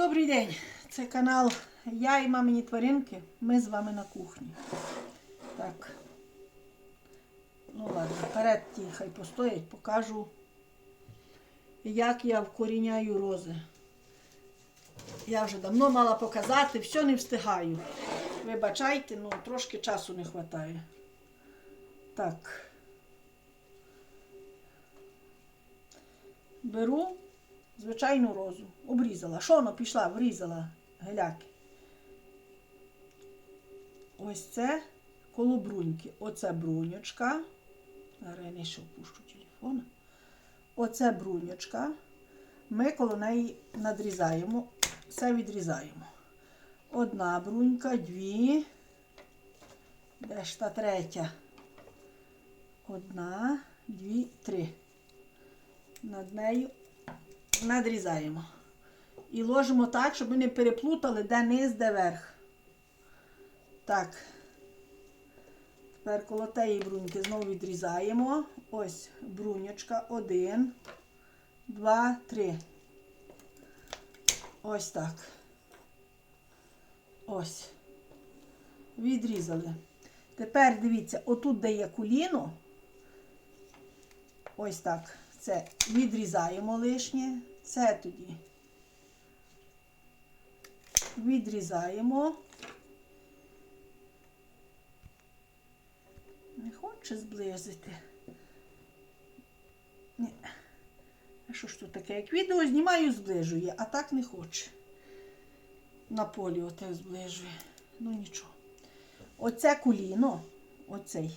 Добрий день! Це канал Я і мамині тваринки. Ми з вами на кухні. Так. Ну ладно, вперед ті хай постоять, покажу, як я вкоріняю рози. Я вже давно мала показати, все не встигаю. Вибачайте, ну трошки часу не вистачає. Так. Беру звичайну розу. Обрізала. Що воно пішла, врізала геляки. Ось це коло бруньки. Оце бруньочка. Зараз я не ще впущу телефон. Оце бруньочка. Ми коло неї надрізаємо, все відрізаємо. Одна брунька, дві. Де ж та третя? Одна, дві, три. Над нею надрізаємо. І ложимо так, щоб ми не переплутали, де низ, де верх. Так. Тепер коло тієї бруньки знову відрізаємо. Ось бруньочка. Один, два, три. Ось так. Ось. Відрізали. Тепер дивіться, отут, де є куліно, ось так. Це відрізаємо лишнє. Це тоді відрізаємо. Не хоче зблизити. Ні. А що ж тут таке? Як відео знімаю, зближує, а так не хоче. На полі отак зближує. Ну нічого. Оце коліно, оцей,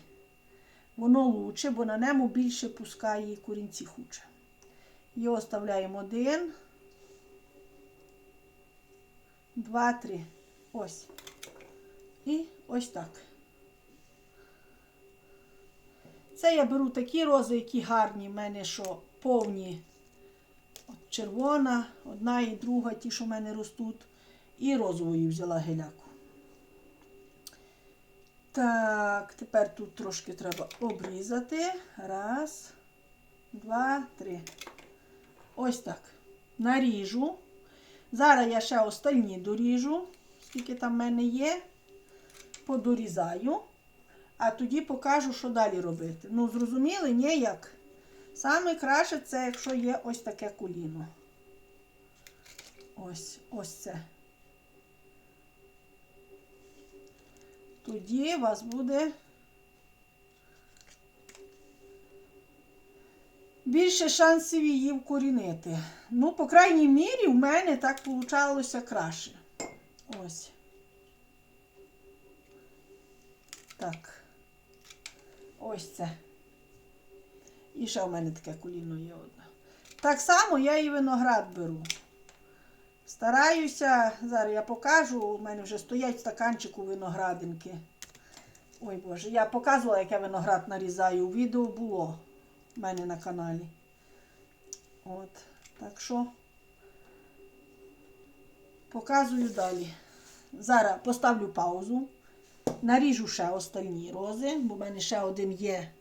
воно лучше, бо на ньому більше пускає корінці хуче. Його оставляємо один, два, три. Ось. І ось так. Це я беру такі рози, які гарні в мене, що повні. От червона, одна і друга, ті, що в мене ростуть. І розової взяла геляку. Так, тепер тут трошки треба обрізати. Раз, два, три. Ось так. Наріжу. Зараз я ще остальні доріжу, скільки там в мене є. Подорізаю. А тоді покажу, що далі робити. Ну, зрозуміли, ні, як? Саме краще це, якщо є ось таке коліно. Ось, ось це. Тоді у вас буде більше шансів її вкорінити. Ну, по крайній мірі, в мене так получалося краще. Ось. Так. Ось це. І ще в мене таке коліно є одне. Так само я і виноград беру. Стараюся, зараз я покажу, у мене вже стоять в стаканчику виноградинки. Ой Боже, я показувала, як я виноград нарізаю. Відео було в мене на каналі. От, так що показую далі. Зараз поставлю паузу. Наріжу ще остальні рози, бо в мене ще один є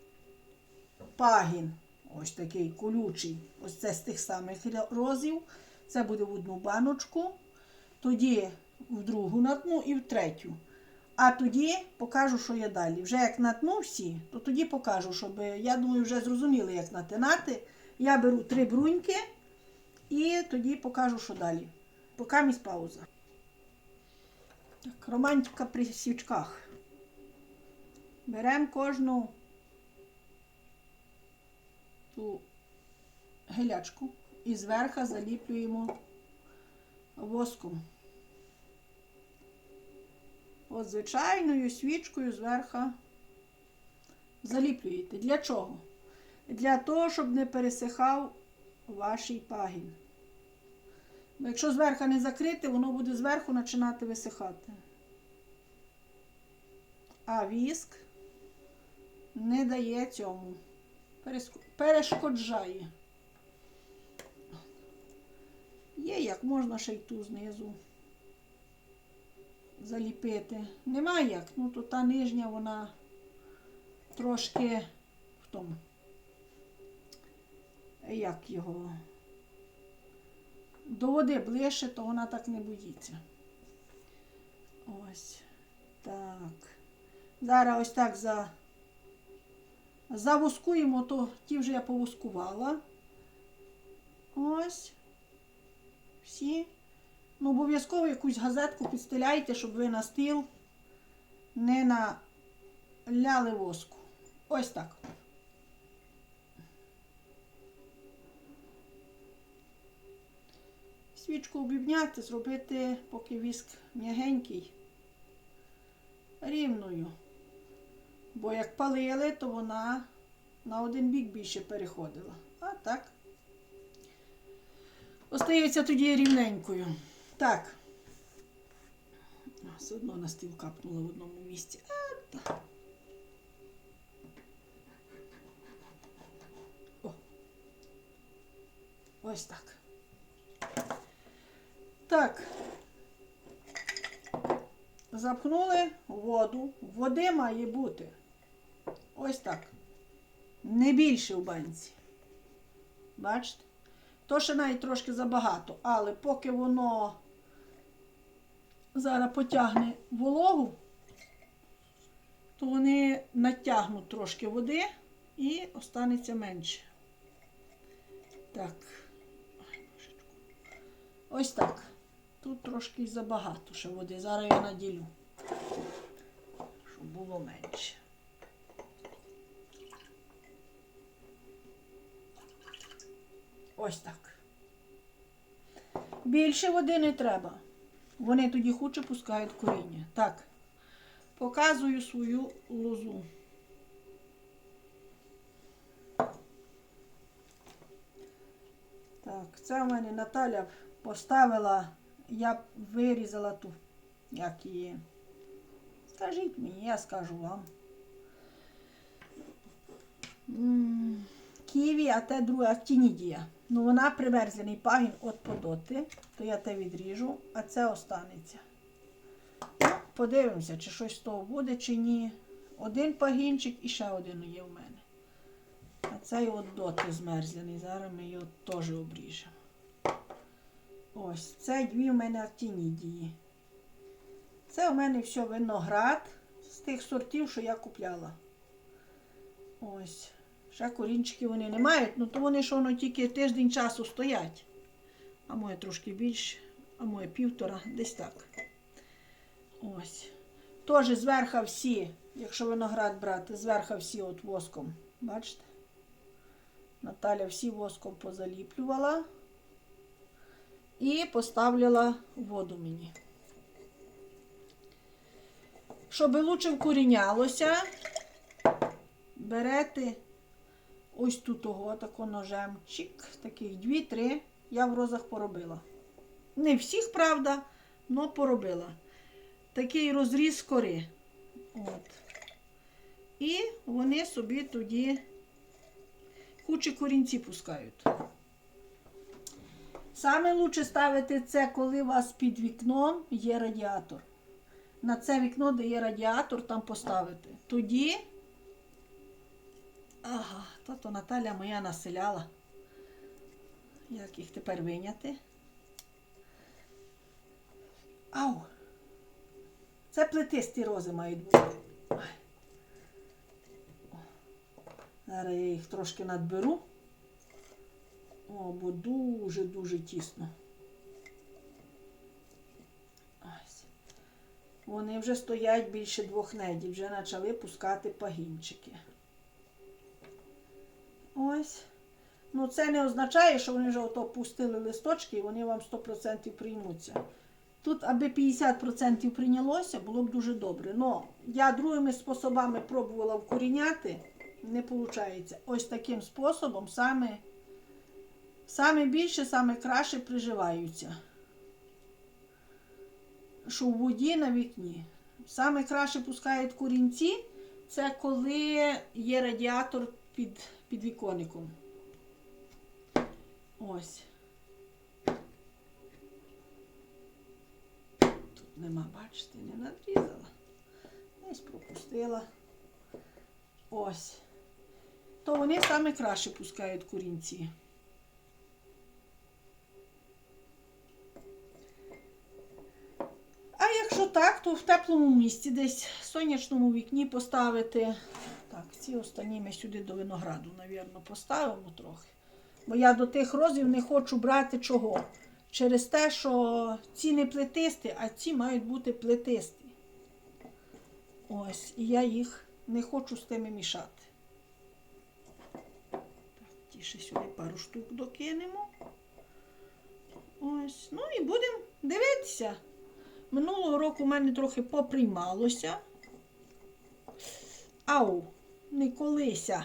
пагін. Ось такий колючий. Ось це з тих самих розів. Це буде в одну баночку, тоді в другу натну і в третю. А тоді покажу, що є далі. Вже як натну всі, то тоді покажу, щоб, я думаю, вже зрозуміли, як натинати. Я беру три бруньки і тоді покажу, що далі. Поки місь пауза. Так, романтика при свічках. Беремо кожну ту гелячку і зверху заліплюємо воском. От звичайною свічкою зверху заліплюєте. Для чого? Для того, щоб не пересихав ваш пагін. Бо якщо зверху не закрити, воно буде зверху починати висихати. А віск не дає цьому. Перешкоджає. Є, як можна ще й ту знизу заліпити. Нема як, ну то та нижня вона трошки в тому. Як його до води ближче, то вона так не боїться. Ось. Так. Зараз ось так за... завоскуємо, то ті вже я повоскувала. Ось. Всі. Ну, обов'язково якусь газетку підстеляйте, щоб ви на стіл не наляли воску. Ось так. Свічку обібняти, зробити, поки віск м'ягенький, рівною. Бо як палили, то вона на один бік більше переходила. А так. Остається тоді рівненькою. Так. Все одно на стіл капнула в одному місці. А, так. О. Ось так. Так. Запхнули воду. Води має бути. Ось так. Не більше в банці. Бачите? То ще навіть трошки забагато, але поки воно зараз потягне вологу, то вони натягнуть трошки води і останеться менше. Так. Ось так. Тут трошки забагато ще води. Зараз я наділю, щоб було менше. Ось так. Більше води не треба. Вони тоді хуче пускають коріння. Так, показую свою лозу. Так, це в мене Наталя поставила, я вирізала ту, як її. Скажіть мені, я скажу вам. Ківі, а те друге актінідія. Ну вона приверзлений пагін от подоти, то я те відріжу, а це останеться. Ну, подивимося, чи щось з того буде, чи ні. Один пагінчик і ще один є в мене. А цей от доти змерзлений. Зараз ми його теж обріжемо. Ось, це дві в мене актінідії. Це у мене все виноград з тих сортів, що я купляла. Ось. Ще корінчики вони не мають, ну то вони що воно тільки тиждень часу стоять. А моє трошки більше, а моє півтора, десь так. Ось. Теж зверха всі, якщо виноград брати, зверха всі от воском. Бачите? Наталя всі воском позаліплювала і поставляла воду мені. Щоб лучше вкорінялося, берете ось тут того, тако ножем. Чик, таких дві-три. Я в розах поробила. Не всіх, правда, але поробила. Такий розріз кори. От. І вони собі тоді кучі корінці пускають. Саме лучше ставити це, коли у вас під вікном є радіатор. На це вікно, де є радіатор, там поставити. Тоді Ага, то то Наталя моя населяла. Як їх тепер виняти? Ау! Це плетисті рози мають бути. Зараз я їх трошки надберу. О, бо дуже-дуже тісно. Ось. Вони вже стоять більше двох неділь, вже почали пускати пагінчики. Ось. Ну, це не означає, що вони вже ото пустили листочки і вони вам 100% приймуться. Тут, аби 50% прийнялося, було б дуже добре. Но я другими способами пробувала вкоріняти, не виходить. Ось таким способом саме, саме більше, саме краще приживаються. Що в воді на вікні. Саме краще пускають корінці, це коли є радіатор під, під віконником. Ось. Тут нема, бачите, не надрізала. Десь пропустила. Ось. То вони саме краще пускають корінці. А якщо так, то в теплому місці десь в сонячному вікні поставити так, ці останні ми сюди до винограду, навірно, поставимо трохи. Бо я до тих розів не хочу брати чого. Через те, що ці не плетисті, а ці мають бути плетисті. Ось, і я їх не хочу з тими мішати. Так, ті ще сюди пару штук докинемо. Ось. Ну і будемо дивитися. Минулого року в мене трохи поприймалося. Ау, не колися.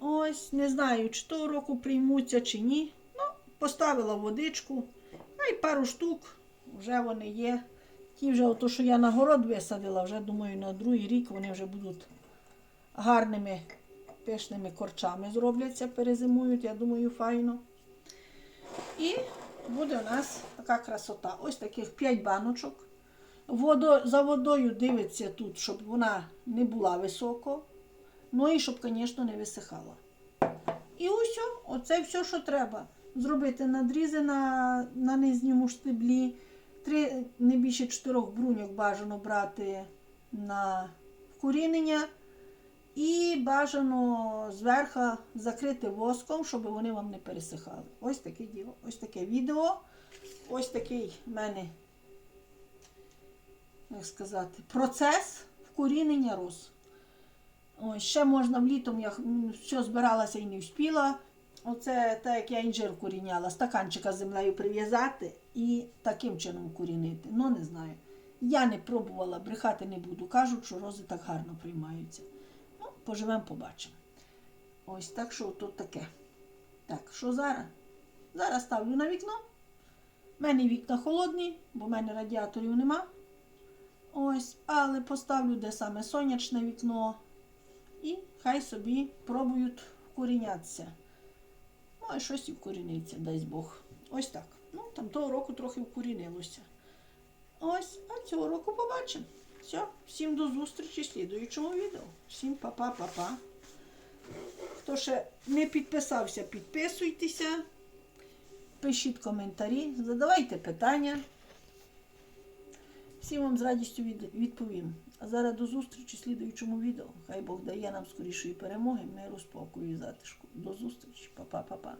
Ось, не знаю, чи того року приймуться, чи ні. Ну, поставила водичку. А й пару штук. Вже вони є. Ті вже, ото, що я на город висадила, вже думаю, на другий рік вони вже будуть гарними пишними корчами зробляться, перезимують, я думаю, файно. І буде у нас така красота. Ось таких 5 баночок. Водо, за водою дивиться тут, щоб вона не була високо. Ну і щоб, звісно, не висихала. І ось, оце все, що треба. Зробити надрізи на, на нижньому штиблі. Три, не більше чотирьох бруньок бажано брати на вкорінення. І бажано зверху закрити воском, щоб вони вам не пересихали. Ось таке діло, ось таке відео. Ось такий в мене, як сказати, процес вкорінення роз. Ось, ще можна влітом, я все збиралася і не вспіла. Оце так, як я інжир вкоріняла, стаканчика з землею прив'язати і таким чином вкорінити. Ну, не знаю. Я не пробувала, брехати не буду. Кажуть, що рози так гарно приймаються. Ну, поживемо, побачимо. Ось так, що тут таке. Так, що зараз? Зараз ставлю на вікно. У мене вікна холодні, бо в мене радіаторів нема. Ось, але поставлю де саме сонячне вікно. І хай собі пробують вкорінятися. Ну, і щось і вкоріниться, дай Бог. Ось так. Ну, там того року трохи вкорінилося. Ось, а цього року побачимо. Все, всім до зустрічі в слідуючому відео. Всім па-па-па-па. Хто ще не підписався, підписуйтеся. Пишіть коментарі, задавайте питання. Всім вам з радістю від- відповім. А зараз до зустрічі в слідуючому відео. Хай Бог дає нам скорішої перемоги, миру, спокою і затишку. До зустрічі. Па-па-па-па.